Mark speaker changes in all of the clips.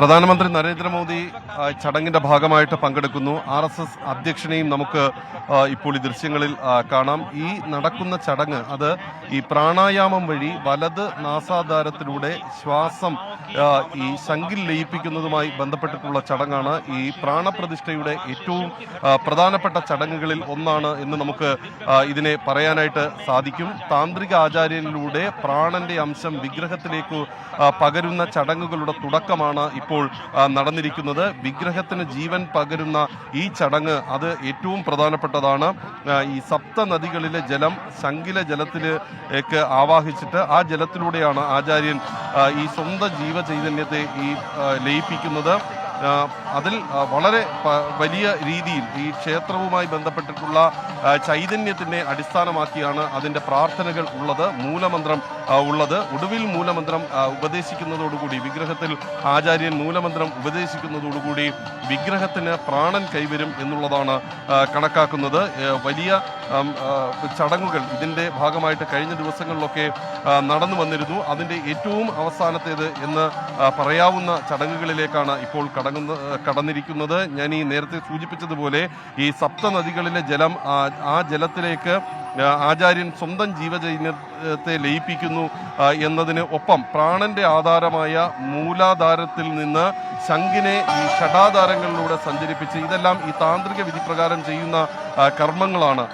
Speaker 1: പ്രധാനമന്ത്രി നരേന്ദ്രമോദി ചടങ്ങിന്റെ ഭാഗമായിട്ട് പങ്കെടുക്കുന്നു. ആർ എസ് എസ് അധ്യക്ഷനെയും നമുക്ക് ഇപ്പോൾ ഈ ദൃശ്യങ്ങളിൽ കാണാം. ഈ നടക്കുന്ന ചടങ്ങ് അത് ഈ പ്രാണായാമം വഴി വലത് നാസാധാരത്തിലൂടെ ശ്വാസം ഈ ശങ്കിൽ ലയിപ്പിക്കുന്നതുമായി ബന്ധപ്പെട്ടിട്ടുള്ള ചടങ്ങാണ്. ഈ പ്രാണപ്രതിഷ്ഠയുടെ ഏറ്റവും പ്രധാനപ്പെട്ട ചടങ്ങുകളിൽ ഒന്നാണ് എന്ന് നമുക്ക് ഇതിനെ പറയാനായിട്ട് സാധിക്കും. താന്ത്രിക ആചാര്യനിലൂടെ പ്രാണന്റെ അംശം വിഗ്രഹത്തിലേക്ക് പകരുന്ന ചടങ്ങുകളുടെ തുടക്കമാണ് ഇപ്പോൾ ആ, നടന്നിരിക്കുന്നത്. വിഗ്രഹത്തിന് ജീവൻ പകരുന്ന ഈ ചടങ്ങ് അത് ഏറ്റവും പ്രധാനപ്പെട്ടതാണ്. ഈ സപ്ത നദികളിലെ ജലം ശങ്കില ജലത്തിലേക്ക് ആവാഹിച്ചിട്ട് ആ ജലത്തിലൂടെയാണ് ആചാര്യൻ ഈ സ്വന്തം ജീവചൈതന്യത്തെ ഈ ലയിപ്പിക്കുന്നത്. അതിൽ വളരെ വലിയ രീതിയിൽ ഈ ക്ഷേത്രവുമായി ബന്ധപ്പെട്ടിട്ടുള്ള ചൈതന്യത്തിനെ അടിസ്ഥാനമാക്കിയാണ് അതിന്റെ പ്രാർത്ഥനകൾ ഉള്ളത് മൂലമന്ത്രം ഉള്ളത്. ഒടുവിൽ മൂലമന്ത്രം ഉപദേശിക്കുന്നതോടുകൂടി വിഗ്രഹത്തിൽ ആചാര്യൻ മൂലമന്ത്രം ഉപദേശിക്കുന്നതോടുകൂടി വിഗ്രഹത്തിന് പ്രാണൻ കൈവരും എന്നുള്ളതാണ് കണക്കാക്കുന്നത്. വലിയ ചടങ്ങുകൾ ഇതിന്റെ ഭാഗമായിട്ട് കഴിഞ്ഞ ദിവസങ്ങളിലൊക്കെ നടന്നു വന്നിരുന്നു. അതിന്റെ ഏറ്റവും അവസാനത്തേത് എന്ന് പറയാവുന്ന ചടങ്ങുകളിലേക്കാണ് ഇപ്പോൾ കടങ്ങുന്ന കടന്നിരിക്കുന്നത്. ഞാൻ ഈ നേരത്തെ സൂചിപ്പിച്ചതുപോലെ ഈ സപ്ത നദികളിലെ ജലം ആ, ജലത്തിലേക്ക് ആചാര്യൻ സ്വന്തം ജീവചൈന്യത്തെ ലയിപ്പിക്കുന്നു എന്നതിന് ഒപ്പം പ്രാണന്റെ ആധാരമായ മൂലാധാരത്തിൽ നിന്ന് ശംഖിനെ ഈ ഷടാധാരങ്ങളിലൂടെ സഞ്ചരിപ്പിച്ച് ഇതെല്ലാം ഈ താന്ത്രിക വിധിപ്രകാരം ചെയ്യുന്ന കർമ്മങ്ങളാണ്.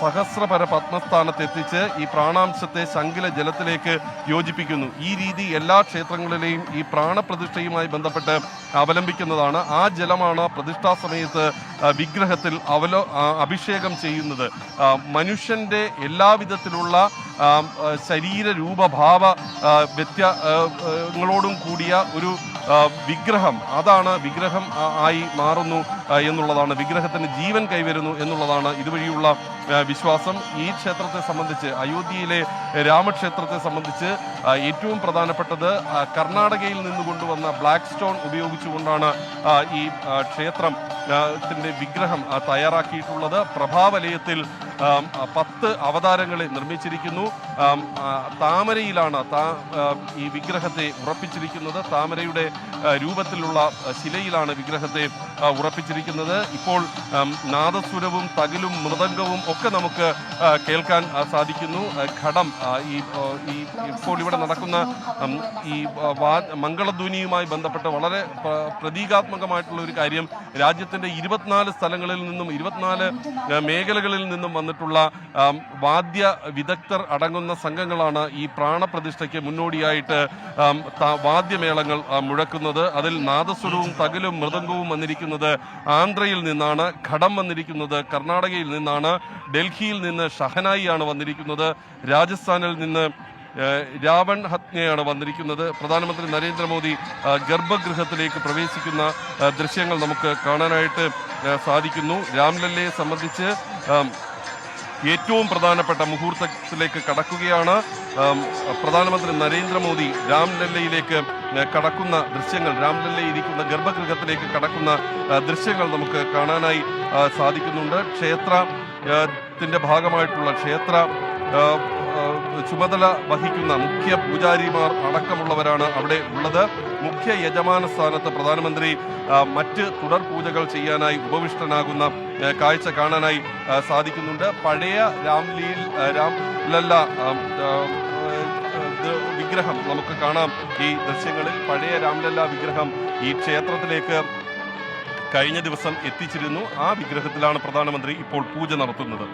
Speaker 1: സഹസ്രപര പത്മസ്ഥാനത്തെത്തിച്ച് ഈ പ്രാണാംശത്തെ ശംഖിലെ ജലത്തിലേക്ക് യോജിപ്പിക്കുന്നു. ഈ രീതി എല്ലാ ക്ഷേത്രങ്ങളിലെയും ഈ പ്രാണപ്രതിഷ്ഠയുമായി ബന്ധപ്പെട്ട് അവലംബിക്കുന്നതാണ്. ആ ജലമാണ് പ്രതിഷ്ഠാ സമയത്ത് വിഗ്രഹത്തിൽ അവലോ അഭിഷേകം ചെയ്യുന്നത്. ആ, മനുഷ്യന്റെ എല്ലാവിധത്തിലുള്ള ശരീര രൂപഭാവ വ്യത്യങ്ങളോടും കൂടിയ ഒരു വിഗ്രഹം. അതാണ് വിഗ്രഹം ആയി മാറുന്നു എന്നുള്ളതാണ്. വിഗ്രഹത്തിന് ജീവൻ കൈവരുന്നു എന്നുള്ളതാണ് ഇതുവഴിയുള്ള വിശ്വാസം ഈ ക്ഷേത്രത്തെ സംബന്ധിച്ച് അയോധ്യയിലെ രാമക്ഷേത്രത്തെ സംബന്ധിച്ച് ഏറ്റവും പ്രധാനപ്പെട്ടത് കർണാടകയിൽ നിന്ന് കൊണ്ടുവന്ന ബ്ലാക്ക് സ്റ്റോൺ ഉപയോഗിച്ചുകൊണ്ടാണ് ഈ ക്ഷേത്രം ത്തിന്റെ വിഗ്രഹം തയ്യാറാക്കിയിട്ടുള്ളത്. പ്രഭാവലയത്തിൽ പത്ത് അവതാരങ്ങളെ നിർമ്മിച്ചിരിക്കുന്നു. താമരയിലാണ് ഈ വിഗ്രഹത്തെ ഉറപ്പിച്ചിരിക്കുന്നത്. താമരയുടെ രൂപത്തിലുള്ള ശിലയിലാണ് വിഗ്രഹത്തെ ഉറപ്പിച്ചിരിക്കുന്നത്. ഇപ്പോൾ നാദസ്വരവും തകിലും മൃദംഗവും ഒക്കെ നമുക്ക് കേൾക്കാൻ സാധിക്കുന്നു. ഘടം ഈ ഈ ഇപ്പോൾ ഇവിടെ നടക്കുന്ന ഈ മംഗളധ്വനിയുമായി ബന്ധപ്പെട്ട് വളരെ പ്ര- പ്രതീകാത്മകമായിട്ടുള്ള ഒരു കാര്യം. രാജ്യത്തിന്റെ ഇരുപത്തിനാല് സ്ഥലങ്ങളിൽ നിന്നും ഇരുപത്തിനാല് മേഖലകളിൽ നിന്നും വന്നിട്ടുള്ള വാദ്യ വിദഗ്ധർ അടങ്ങുന്ന സംഘങ്ങളാണ് ഈ പ്രാണപ്രതിഷ്ഠയ്ക്ക് മുന്നോടിയായിട്ട് വാദ്യമേളങ്ങൾ മുഴക്കുന്നത്. അതിൽ നാദസ്വരവും തകലും മൃദംഗവും വന്നിരിക്കുന്നത് ആന്ധ്രയിൽ നിന്നാണ് ഘടം വന്നിരിക്കുന്നത് കർണാടകയിൽ നിന്നാണ്. ഡൽഹിയിൽ നിന്ന് ഷഹനായിയാണ് വന്നിരിക്കുന്നത് രാജസ്ഥാനിൽ നിന്ന് രാവൺ ഹത്നയാണ് വന്നിരിക്കുന്നത്. പ്രധാനമന്ത്രി നരേന്ദ്രമോദി ഗർഭഗൃഹത്തിലേക്ക് പ്രവേശിക്കുന്ന ദൃശ്യങ്ങൾ നമുക്ക് കാണാനായിട്ട് സാധിക്കുന്നു. രാംലല്ലയെ സംബന്ധിച്ച് ഏറ്റവും പ്രധാനപ്പെട്ട മുഹൂർത്തത്തിലേക്ക് കടക്കുകയാണ്. പ്രധാനമന്ത്രി നരേന്ദ്രമോദി രാംലല്ലയിലേക്ക് കടക്കുന്ന ദൃശ്യങ്ങൾ രാംലല്ല ഇരിക്കുന്ന ഗർഭഗൃഹത്തിലേക്ക് കടക്കുന്ന ദൃശ്യങ്ങൾ നമുക്ക് കാണാനായി സാധിക്കുന്നുണ്ട്. ക്ഷേത്ര ആ, ത്തിന്റെ ഭാഗമായിട്ടുള്ള ക്ഷേത്ര ചുമതല വഹിക്കുന്ന മുഖ്യ പൂജാരിമാർ അടക്കമുള്ളവരാണ് അവിടെ ഉള്ളത്. മുഖ്യ യജമാന സ്ഥാനത്ത് പ്രധാനമന്ത്രി മറ്റ് തുടർ പൂജകൾ ചെയ്യാനായി ഉപവിഷ്ടനാകുന്ന കാഴ്ച കാണാനായി സാധിക്കുന്നുണ്ട്. പഴയ രാംലീൽ രാംലല്ല വിഗ്രഹം നമുക്ക് കാണാം ഈ ദൃശ്യങ്ങളിൽ. പഴയ രാംലല്ല വിഗ്രഹം ഈ ക്ഷേത്രത്തിലേക്ക് കഴിഞ്ഞ ദിവസം എത്തിച്ചിരുന്നു. ആ വിഗ്രഹത്തിലാണ് പ്രധാനമന്ത്രി ഇപ്പോൾ പൂജ നടത്തുന്നത്.